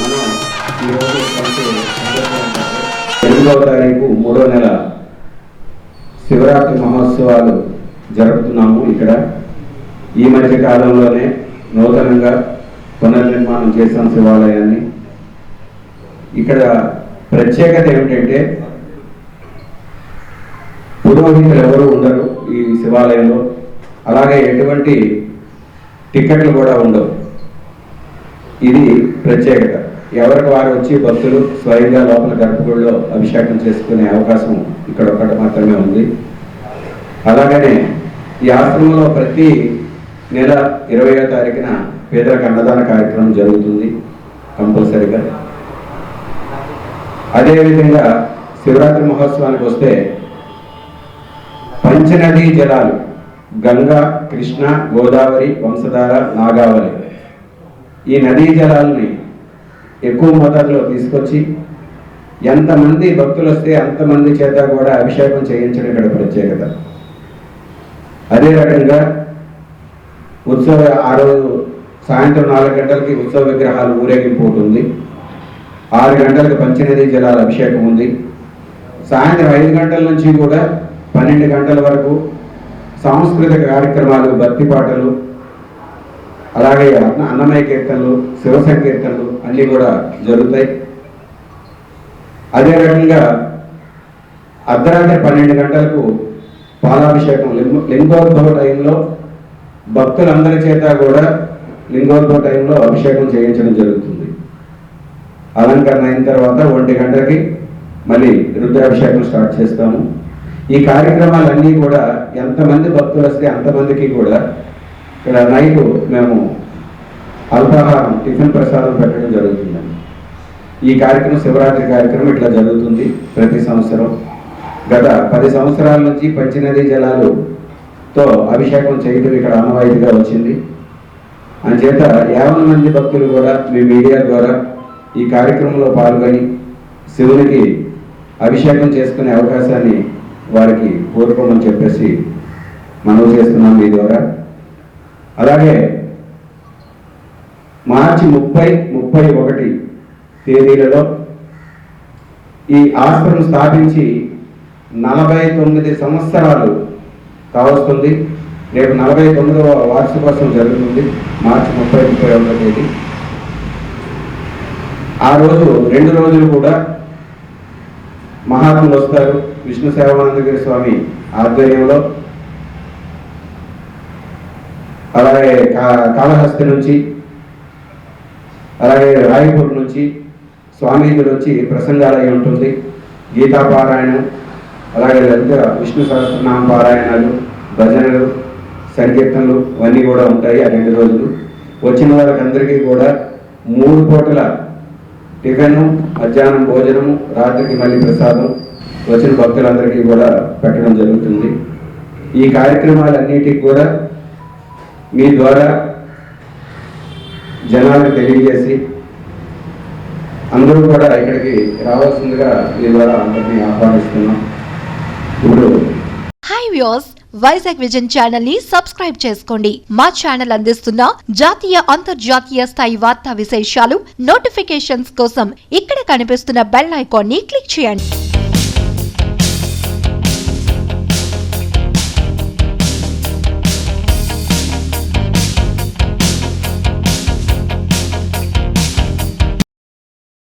మనం ఈరోజు కలిసి ఎనిమిదవ తారీఖు మూడో నెల శివరాత్రి మహోత్సవాలు జరుపుతున్నాము ఇక్కడ. ఈ మధ్య కాలంలోనే నూతనంగా పునర్నిర్మాణం చేశాం శివాలయాన్ని. ఇక్కడ ప్రత్యేకత ఏమిటంటే పురోహితులు ఎవరు ఉండరు ఈ శివాలయంలో. అలాగే ఎటువంటి టికెట్లు కూడా ఉండవు. ఇది ప్రత్యేకత. ఎవరికి వారు వచ్చి భక్తులు స్వయంగా లోపల గర్భగుడిలో అభిషేకం చేసుకునే అవకాశం ఇక్కడ ఒకటి మాత్రమే ఉంది. అలాగనే ఈ ఆశ్రమంలో ప్రతి నెల ఇరవయో తారీఖున పేదలకు అన్నదాన కార్యక్రమం జరుగుతుంది కంపల్సరిగా. అదేవిధంగా శివరాత్రి మహోత్సవానికి వస్తే పంచనదీ జలాలు గంగా కృష్ణ గోదావరి వంశధార నాగావళి ఈ నదీ జలాల్ని ఎక్కువ మోతాదులో తీసుకొచ్చి ఎంతమంది భక్తులు వస్తే అంతమంది చేత కూడా అభిషేకం చేయించడం ఇక్కడ ప్రత్యేకత. అదే రకంగా ఉత్సవ ఆ రోజు సాయంత్రం నాలుగు గంటలకి ఉత్సవ విగ్రహాలు ఊరేగింపు ఉంటుంది ఆరు గంటలకు పంచనది జలాల అభిషేకం ఉంది. సాయంత్రం ఐదు గంటల నుంచి కూడా పన్నెండు గంటల వరకు సాంస్కృతిక కార్యక్రమాలు భక్తి పాటలు అలాగే అన్నమయ కీర్తనలు శివ సంకీర్తనలు అన్నీ కూడా జరుగుతాయి. అదే రకంగా అర్ధరాత్రి పన్నెండు గంటలకు పాలాభిషేకం లింగ- లింగోద్భవ టైంలో భక్తులందరి చేత కూడా లింగోద్భవ టైంలో అభిషేకం చేయించడం జరుగుతుంది. అలంకరణ అయిన తర్వాత ఒంటి గంటకి మళ్ళీ రుద్రాభిషేకం స్టార్ట్ చేస్తాము. ఈ కార్యక్రమాలన్నీ కూడా ఎంతమంది భక్తులు వస్తే అంతమందికి కూడా ఇక్కడ నైట్ మేము అల్పాహారం టిఫిన్ ప్రసాదం పెట్టడం జరుగుతుందండి ఈ కార్యక్రమం శివరాత్రి కార్యక్రమం ఇట్లా జరుగుతుంది ప్రతి సంవత్సరం. గత పది సంవత్సరాల నుంచి పంచనదీ జలాలుతో అభిషేకం చేయడం ఇక్కడ ఆనవాయితీగా వచ్చింది. అందుచేత యాభై మంది భక్తులు కూడా మీ మీడియా ద్వారా ఈ కార్యక్రమంలో పాల్గొని శివునికి అభిషేకం చేసుకునే అవకాశాన్ని వారికి కోరుకోమని చెప్పేసి మనవి చేస్తున్నాం మీ ద్వారా. అలాగే మార్చి ముప్పై ముప్పై ఒకటి తేదీలలో ఈ ఆశ్రమం స్థాపించి నలభై తొమ్మిది సంవత్సరాలు కావస్తుంది. రేపు నలభై తొమ్మిదవ వార్షికోత్సవం జరుగుతుంది మార్చి ముప్పై ముప్పై ఒకటో తేదీ. ఆ రోజు రెండు రోజులు కూడా మహాత్ములు వస్తారు. విష్ణు సేవానందగిరి స్వామి ఆధ్వర్యంలో అలాగే కా- కాళహస్తి నుంచి అలాగే రాయపూర్ నుంచి స్వామీజీలు వచ్చి ప్రసంగాలయం ఉంటుంది. గీతాపారాయణం అలాగే లలిత విష్ణు సహస్రనామ పారాయణాలు భజనలు సంకీర్తనలు ఇవన్నీ కూడా ఉంటాయి ఆ రెండు రోజులు. వచ్చిన వాళ్ళకందరికీ కూడా మూడు పూటల టిఫిను మధ్యాహ్నం భోజనము రాత్రికి మళ్ళీ ప్రసాదం వచ్చిన భక్తులందరికీ కూడా పెట్టడం జరుగుతుంది. ఈ కార్యక్రమాలన్నిటికి కూడా మీ ద్వారా జనాలకు తెలియజేసి అందరూ కూడా ఇక్కడికి రావాల్సిందిగా మీ ద్వారా అందరినీ ఆహ్వానిస్తున్నాం. ఇప్పుడు హాయ్ వ్యూస్ వైజాగ్ విజన్ ఛానల్ని సబ్స్క్రైబ్ చేసుకోండి. మా ఛానల్ అందిస్తున్న జాతీయ అంతర్జాతీయ స్థాయి వార్తా విశేషాలు నోటిఫికేషన్స్ కోసం ఇక్కడ కనిపిస్తున్న బెల్ ఐకాన్ని క్లిక్ చేయండి.